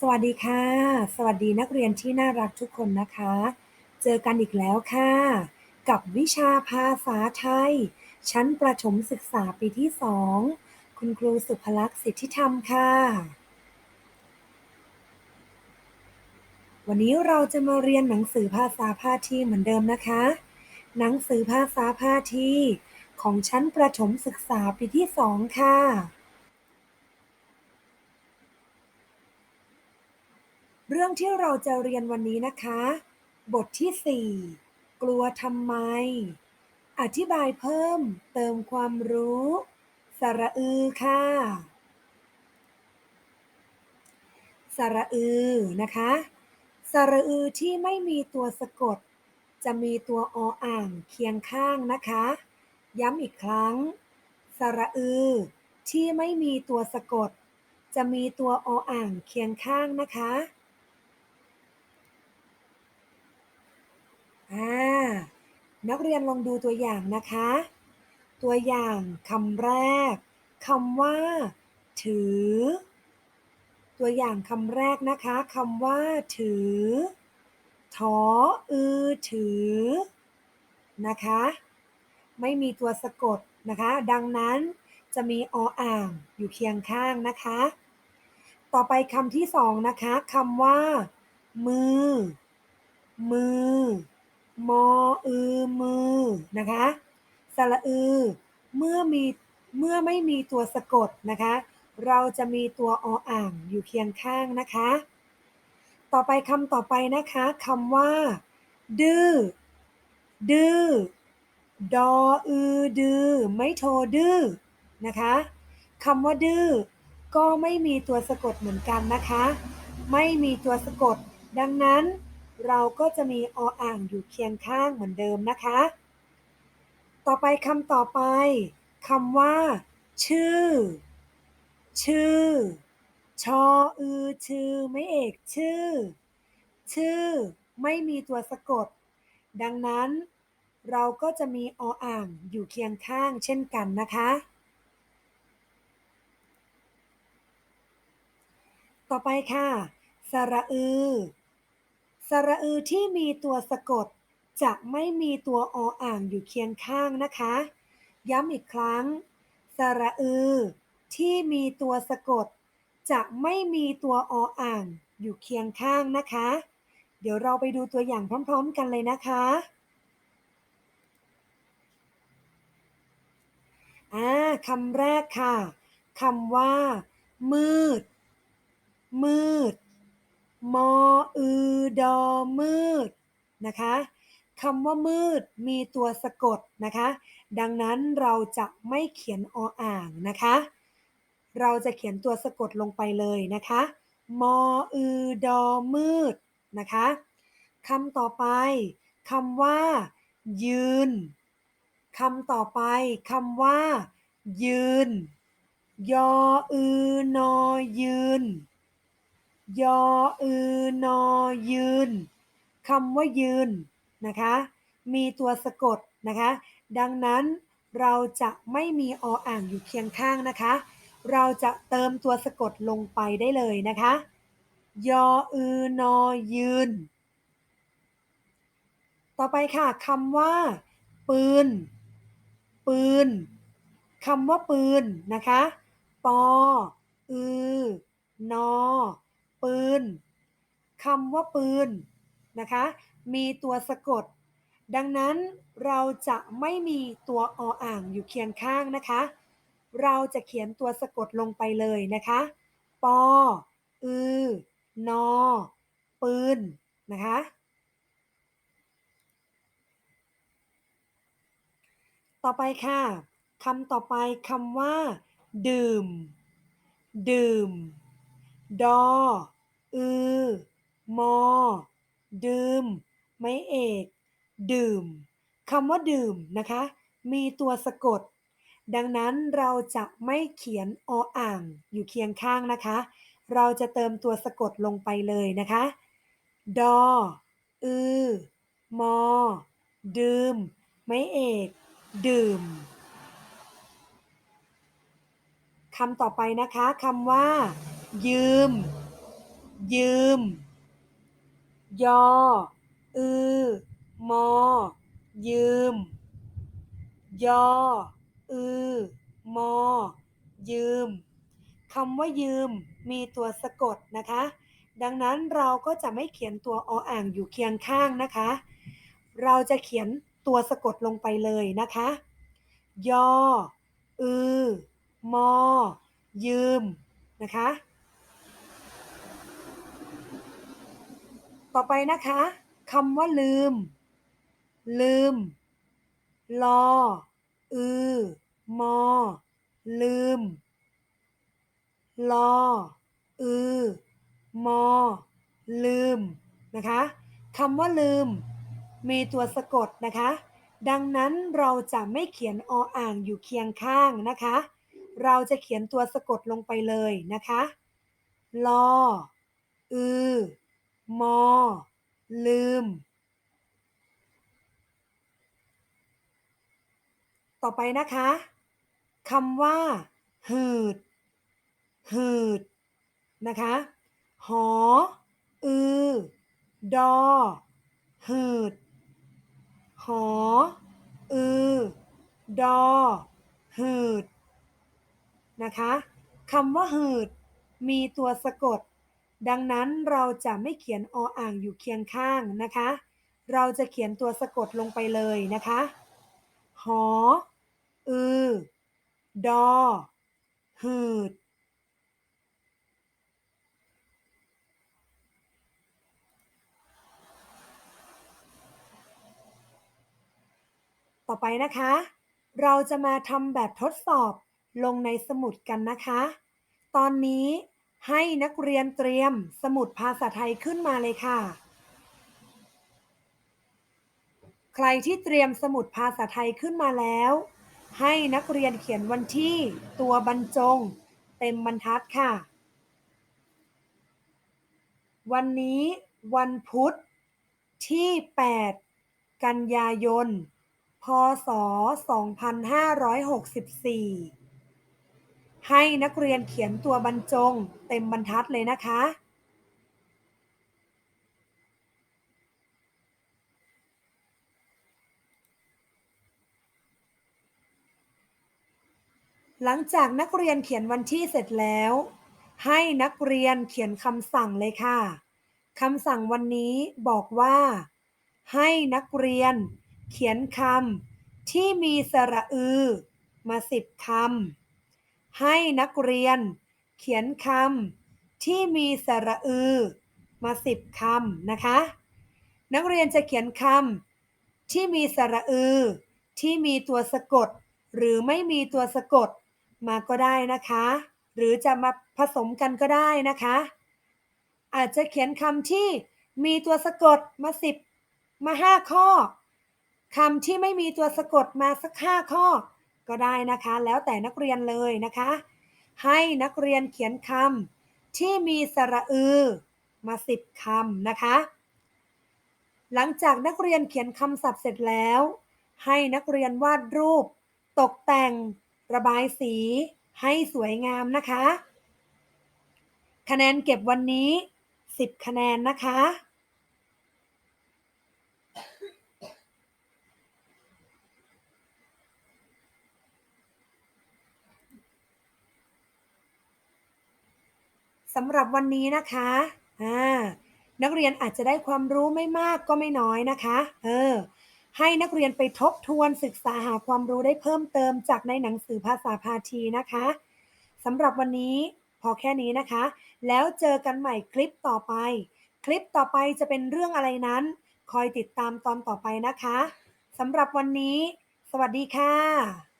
สวัสดีค่ะ สวัสดีนักเรียนที่น่ารักทุกคนนะคะ เจอกันอีกแล้วค่ะ กับวิชาภาษาไทย ชั้นประถมศึกษาปีที่2คุณครูสุภลักษณ์สิทธิธรรมค่ะ วันนี้เราจะมาเรียนหนังสือภาษาพาทีเหมือนเดิมนะคะ หนังสือภาษาพาทีของชั้นประถมศึกษาปีที่2ค่ะ รื่องที่เราจะเรียนวันนี้นะคะ บทที่ 4 กลัวทำไม อธิบายเพิ่มเติมความรู้ สระอือค่ะ สระอือนะคะ สระอือที่ไม่มีตัวสะกด จะมีตัวออ่างเคียงข้างนะคะ ย้ำอีกครั้ง สระอือที่ไม่มีตัวสะกด จะมีตัวออ่างเคียงข้างนะคะ อ่านักเรียนลองดูตัวอย่างนะคะ ตัวอย่างคำแรกคำว่า ถือ ตัวอย่างคำแรกนะคะคำว่า ถือถออือถือนะคะ ไม่มีตัวสะกดนะคะ ดังนั้นจะมีออ่างอยู่เคียงข้างนะคะ ต่อไปคำที่สองนะคะคำว่า มือ มือ มออือมือนะคะสระอือเมื่อมีเมื่อไม่มีตัวสะกดนะคะ เราจะมีตัวออ่างอยู่เคียงข้างนะคะ ต่อไปคำต่อไปนะคะคำว่า ดื้อดื้อดออือดื้อไม่โทดื้อนะคะคำว่าดื้อก็ไม่มีตัวสะกดเหมือนกันนะคะ ไม่มีตัวสะกด ดังนั้น เราก็จะมีออ่างอยู่เคียงข้างเหมือนเดิมนะคะ ต่อไปคำต่อไปคำว่า ชื่อ ชื่อ ชออือ ชื่อ ไม่เอกชื่อ ชื่อ ไม่มีตัวสะกด ดังนั้นเราก็จะมีออ่างอยู่เคียงข้างเช่นกันนะคะ ต่อไปค่ะ สระอือ สระอือที่มีตัวสะกด จะไม่มีตัวออ่างอยู่เคียงข้างนะคะ ย้ำอีกครั้ง สระอือที่มีตัวสะกด จะไม่มีตัวออ่างอยู่เคียงข้างนะคะ เดี๋ยวเราไปดูตัวอย่างพร้อม ๆ กันเลยนะคะอ่าคำแรกค่ะคำว่า มืด มืด มออือดอมืดนะคะคำว่ามืดมีตัวสะกดนะคะ ดังนั้นเราจะไม่เขียนออ่างนะคะ เราจะเขียนตัวสะกดลงไปเลยนะคะ มออือดอมืดนะคะคำต่อไปคำว่า ยืนคำต่อไปคำว่า ยืน ยออือนอยืน ยออือนอยืนคำว่ายืนนะคะ มีตัวสะกดนะคะ ดังนั้นเราจะไม่มีออ่างอยู่เคียงข้างนะคะ เราจะเติมตัวสะกดลงไปได้เลยนะคะ ยออือนอยืน ต่อไปค่ะคำว่า ปืน ปืนคำว่าปืนนะคะ ปอ อือนอ ปืนคำว่าปืนนะคะ มีตัวสะกด ดังนั้นเราจะไม่มีตัวออ่างอยู่เคียงข้างนะคะ เราจะเขียนตัวสะกดลงไปเลยนะคะ ปอ อือนอ ปืน นะคะ ต่อไปค่ะคำต่อไปคำว่า ดื่ม ดื่ม ดอ อือ มอ ดื่ม ไม่เอก ดื่มคำว่าดื่มนะคะ มีตัวสะกด ดังนั้นเราจะไม่เขียนออ่างอยู่เคียงข้างนะคะ เราจะเติมตัวสะกดลงไปเลยนะคะ ดอ อือ มอ ดื่ม ไม่เอก ดื่มคำต่อไปนะคะคำว่า ยืม ยืม ยอ อือ มอ ยืม ยอ อือ มอ ยืมคำว่ายืมมีตัวสะกดนะคะ ดังนั้นเราก็จะไม่เขียนตัวออ่างอยู่เคียงข้างนะคะ เราจะเขียนตัวสะกดลงไปเลยนะคะ ยอ อือ มอ ยืมนะคะ ต่อไปนะคะคำว่าลืม ลืม ลอ อือ มอ ลืม ลอ อือ มอ ลืม นะคะคำว่าลืม มีตัวสะกดนะคะ ดังนั้นเราจะไม่เขียนออ่างอยู่เคียงข้างนะคะ เราจะเขียนตัวสะกดลงไปเลยนะคะ ลอ อือ มอ ลืม ต่อไปนะคะคำว่า หืด หืด นะคะ หอ อือ ดอ หืด หอ อือ ดอ หืด นะคะคำว่าหืด มีตัวสะกด ดังนั้นเราจะไม่เขียนออ่างอยู่เคียงข้างนะคะ เราจะเขียนตัวสะกดลงไปเลยนะคะ หอ อือ ดอ หืด ต่อไปนะคะ เราจะมาทำแบบทดสอบลงในสมุดกันนะคะ ตอนนี้ ให้นักเรียนเตรียมสมุดภาษาไทยขึ้นมาเลยค่ะ ใครที่เตรียมสมุดภาษาไทยขึ้นมาแล้ว ให้นักเรียนเขียนวันที่ตัวบรรจง เต็มบรรทัดค่ะ วันนี้วันพุธที่ 8 กันยายน พศ 2564 ให้นักเรียนเขียนตัวบรรจงเต็มบรรทัดเลยนะคะ หลังจากนักเรียนเขียนวันที่เสร็จแล้ว ให้นักเรียนเขียนคำสั่งเลยค่ะคำสั่งวันนี้บอกว่า ให้นักเรียนเขียนคำที่มีสระอือ มาสิบคำ ให้นักเรียนเขียนคำที่มีสระอือมาสิบคำนะคะ นักเรียนจะเขียนคำที่มีสระอือ ที่มีตัวสะกด หรือไม่มีตัวสะกดมาก็ได้นะคะ หรือจะมาผสมกันก็ได้นะคะ อาจจะเขียนคำที่มีตัวสะกดมาสิบมาห้าข้อคำที่ไม่มีตัวสะกดมาสักห้าข้อ ก็ได้นะคะ แล้วแต่นักเรียนเลยนะคะ ให้นักเรียนเขียนคำที่มีสระอือมาสิบคำนะคะ หลังจากนักเรียนเขียนคำศัพท์เสร็จแล้ว ให้นักเรียนวาดรูป ตกแต่ง ระบายสีให้สวยงามนะคะ คะแนนเก็บวันนี้ 10 คะแนนนะคะ สำหรับวันนี้นะคะอ่านักเรียนอาจจะได้ความรู้ไม่มากก็ไม่น้อยนะคะ เออ ให้นักเรียนไปทบทวนศึกษาหาความรู้ได้เพิ่มเติมจากในหนังสือภาษาพาทีนะคะสำหรับวันนี้พอแค่นี้นะคะ แล้วเจอกันใหม่คลิปต่อไป คลิปต่อไปจะเป็นเรื่องอะไรนั้น คอยติดตามตอนต่อไปนะคะสำหรับวันนี้ สวัสดีค่ะ